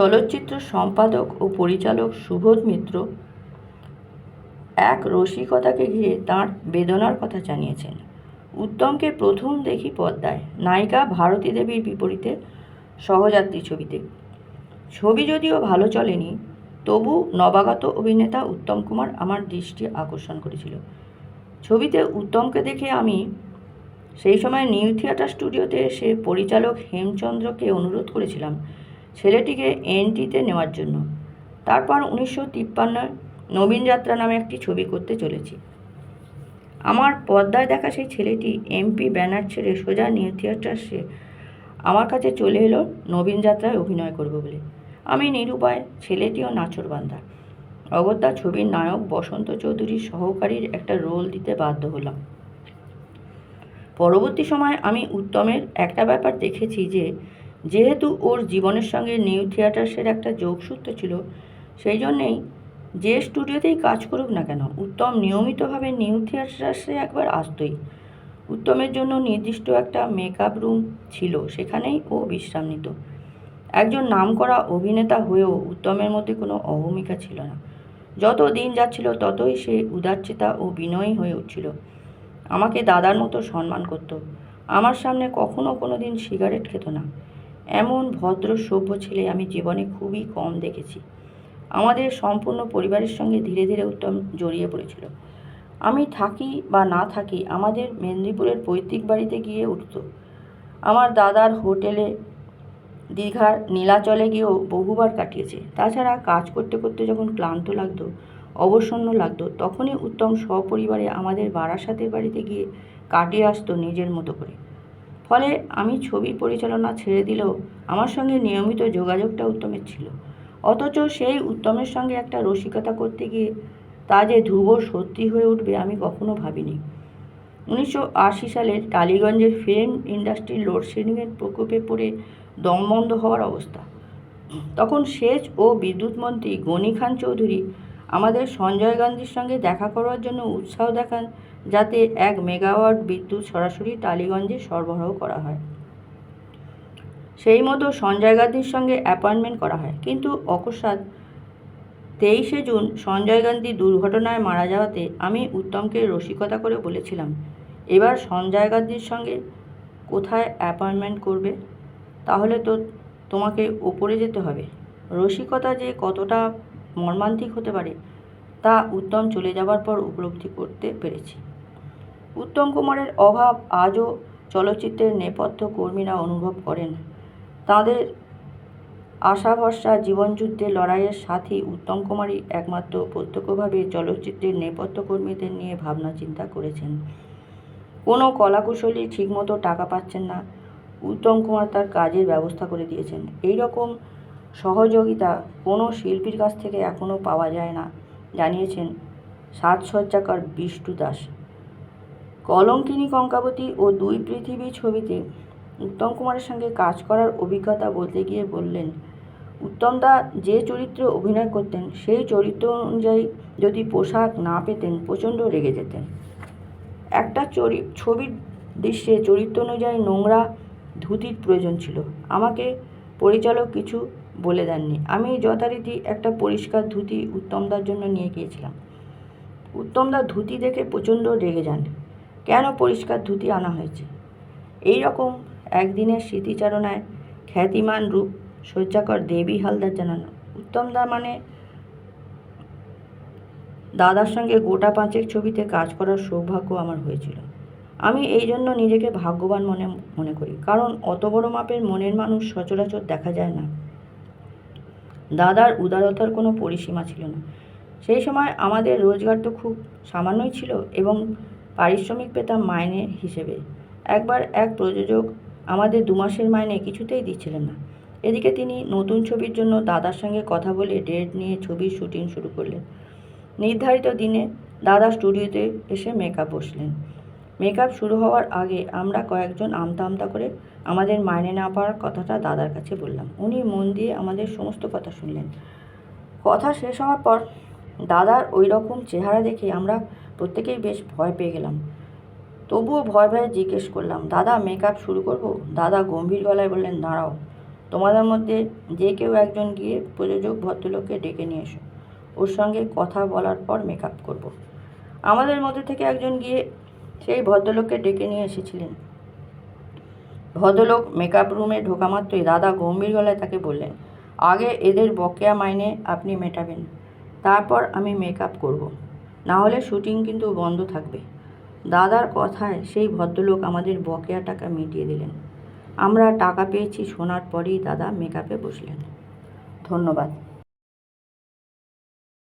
চলচ্চিত্র সম্পাদক ও পরিচালক সুবোধ মিত্র এক রসিকতাকে ঘিরে তাঁর বেদনার কথা জানিয়েছেন। উত্তমকে প্রথম দেখি পদ্মায়, নায়িকা ভারতী দেবীর বিপরীতে সহযাত্রী ছবিতে। ছবি যদিও ভালো চলেনি, তবু নবাগত অভিনেতা উত্তম কুমার আমার দৃষ্টি আকর্ষণ করেছিল। ছবিতে উত্তমকে দেখে আমি সেই সময় নিউ থিয়েটার স্টুডিওতে এসে পরিচালক হেমচন্দ্রকে অনুরোধ করেছিলাম ছেলেটিকে এনটিতে নেওয়ার জন্য। তারপর উনিশশো তিপ্পান্নয় নবীন যাত্রা নামে একটি ছবি করতে চলেছি। আমার পর্দায় দেখা সেই ছেলেটি এমপি ব্যানার ছেড়ে সোজা নিউ থিয়েটার সে আমার কাছে চলে এলো নবীন যাত্রায় অভিনয় করব বলে। আমি নিরুপায়, ছেলেটিও নাচর বান্ধা অগত্যা ছবির নায়ক বসন্ত চৌধুরীর সহকারীর একটা রোল দিতে বাধ্য হলাম। পরবর্তী সময় আমি উত্তমের একটা ব্যাপার দেখেছি যে যেহেতু ওর জীবনের সঙ্গে নিউ থিয়েটার্সের একটা যোগসূত্র ছিল, সেই জন্যেই যে স্টুডিওতেই কাজ করুক না কেন, উত্তম নিয়মিতভাবে নিউ থিয়েটার্সে একবার আসতোই। উত্তমের জন্য নির্দিষ্ট একটা মেকআপ রুম ছিল, সেখানেই ও বিশ্রাম নিত। একজন নামকরা অভিনেতা হয়েও উত্তমের মধ্যে কোনো অহমিকা ছিল না। যত দিন যাচ্ছিল, ততই সে উদারচেতা ও বিনয়ী হয়ে উঠছিল। আমাকে দাদার মতো সম্মান করত। আমার সামনে কখনো কোনো দিন সিগারেট খেত না। এমন ভদ্র সভ্য ছেলে আমি জীবনে খুবই কম দেখেছি। আমাদের সম্পূর্ণ পরিবারের সঙ্গে ধীরে ধীরে উত্তম জড়িয়ে পড়েছিল। আমি থাকি বা না থাকি আমাদের মেদিনীপুরের পৈতৃক বাড়িতে গিয়ে উঠত। আমার দাদার হোটেলে দীঘার নীলাচলে গিয়েও বহুবার কাটিয়েছে। তাছাড়া কাজ করতে করতে যখন ক্লান্ত লাগতো, অবসন্ন লাগতো, তখনই উত্তম সপরিবারে আমাদের বারাসাতের বাড়িতে গিয়ে কাটিয়ে আসতো নিজের মতো করে। ফলে আমি ছবি পরিচালনা ছেড়ে দিলেও আমার সঙ্গে নিয়মিত যোগাযোগটা উত্তমের ছিল। অথচ সেই উত্তমের সঙ্গে একটা রসিকতা করতে গিয়ে তা যে ধ্রুব সত্যি হয়ে উঠবে আমি কখনো ভাবিনি। উনিশশো আশি সালে টালিগঞ্জের ফিল্ম ইন্ডাস্ট্রির লোডশেডিংয়ের প্রকোপে পড়ে দম বন্ধ হওয়ার অবস্থা। তখন সেচ ও বিদ্যুৎ মন্ত্রী গনি খান চৌধুরী আমাদের সঞ্জয় গান্ধীর সঙ্গে দেখা করার জন্য উৎসাহ দেখান যাতে এক মেগাওয়াট বিদ্যুৎ সরাসরি টালিগঞ্জে সরবরাহ করা হয়। সেই মতো সঞ্জয় গান্ধীর সঙ্গে অ্যাপয়েন্টমেন্ট করা হয়। কিন্তু অকস্মাৎ তেইশে জুন সঞ্জয় গান্ধী দুর্ঘটনায় মারা যাওয়াতে আমি উত্তমকে রসিকতা করে বলেছিলাম, এবার সঞ্জয় গান্ধীর সঙ্গে কোথায় অ্যাপয়েন্টমেন্ট করবে? তাহলে তো তোমাকে ওপরে যেতে হবে। রসিকতা যে কতটা মর্মান্তিক হতে পারে, তা উত্তম চলে যাবার পর উপলব্ধি করতে পেরেছি। উত্তম কুমারের অভাব আজও চলচ্চিত্রের নেপথ্য কর্মীরা অনুভব করেন। তাঁদের আশা ভরসা জীবনযুদ্ধে লড়াইয়ের সাথী উত্তম কুমারই একমাত্র প্রত্যক্ষভাবে চলচ্চিত্রের নেপথ্য কর্মীদের নিয়ে ভাবনা চিন্তা করেছেন। কোনো কলাকুশলী ঠিকমতো টাকা পাচ্ছেন না। উত্তম কুমার তার কাজের ব্যবস্থা করে দিয়েছেন। এই রকম সহযোগিতা কোনো শিল্পীর কাছ থেকে এখনও পাওয়া যায় না, জানিয়েছেন সাজসজ্জাকার বিষ্টু দাস। কলঙ্কিনী কঙ্কাবতী ও দুই পৃথিবী ছবিতে উত্তম কুমারের সঙ্গে কাজ করার অভিজ্ঞতা বলতে গিয়ে বললেন উত্তমদা যে চরিত্রে অভিনয় করতেন, সেই চরিত্র অনুযায়ী যদি পোশাক না পেতেন, প্রচণ্ড রেগে যেতেন। একটা চরি, ছবির দৃশ্যে চরিত্র অনুযায়ী নোংরা ধুতির প্রয়োজন ছিল। আমাকে পরিচালক কিছু বলে দেননি। আমি যথারীতি একটা পরিষ্কার ধুতি উত্তমদার জন্য নিয়ে গিয়েছিলাম। উত্তমদা ধুতি দেখে প্রচণ্ড রেগে যান। কেন পরিষ্কার ধুতি আনা হয়েছে? এই রকম একদিনের স্মৃতিচারণায় খ্যাতিমান রূপ শয্যাকর দেবী হালদার জানানো। উত্তমদা মানে দাদার সঙ্গে গোটা পাঁচেক ছবিতে কাজ করার সৌভাগ্য আমার হয়েছিল। আমি এই জন্য নিজেকে ভাগ্যবান মনে মনে করি। কারণ অত বড় মাপের মনের মানুষ সচরাচর দেখা যায় না। দাদার উদারতার কোনো পরিসীমা ছিল না। সেই সময় আমাদের রোজগার তো খুব সামান্যই ছিল এবং পারিশ্রমিক পেতাম মাইনে হিসেবে। একবার এক প্রযোজক আমাদের দু মাসের মাইনে কিছুতেই দিচ্ছিলেন না। এদিকে তিনি নতুন ছবির জন্য দাদার সঙ্গে কথা বলে ডেট নিয়ে ছবির শুটিং শুরু করলেন। নির্ধারিত দিনে দাদা স্টুডিওতে এসে মেকআপ বসলেন। মেকআপ শুরু হওয়ার আগে আমরা কয়েকজন আমতা আমতা করে আমাদের মাইনে না পাওয়ার কথাটা দাদার কাছে বললাম। উনি মন দিয়ে আমাদের সমস্ত কথা শুনলেন। কথা শেষ হওয়ার পর দাদার ওই রকম চেহারা দেখে আমরা প্রত্যেকেই বেশ ভয় পেয়ে গেলাম। তবুও ভয় ভয়ে জিজ্ঞেস করলাম, দাদা, মেকআপ শুরু করব? দাদা গম্ভীর গলায় বললেন, দাঁড়াও, তোমাদের মধ্যে যে কেউ একজন গিয়ে প্রযোজক ভদ্রলোককে ডেকে নিয়ে এসো। ওর সঙ্গে কথা বলার পর মেকআপ করব। আমাদের মধ্যে থেকে একজন গিয়ে সেই ভদ্রলোককে ডেকে নিয়ে এসেছিলেন। ভদ্রলোক মেকআপ রুমে ঢোকা মাত্রই দাদা গম্ভীর গলায় তাকে বললেন, আগে এদের বকেয়া মাইনে আপনি মেটাবেন, তারপর আমি মেকআপ করব। না হলে শুটিং কিন্তু বন্ধ থাকবে। দাদার কথায় সেই ভদ্রলোক আমাদের বকেয়া টাকা মিটিয়ে দিলেন। আমরা টাকা পেয়েছি, শোনার পরেই দাদা মেকআপে বসলেন। ধন্যবাদ।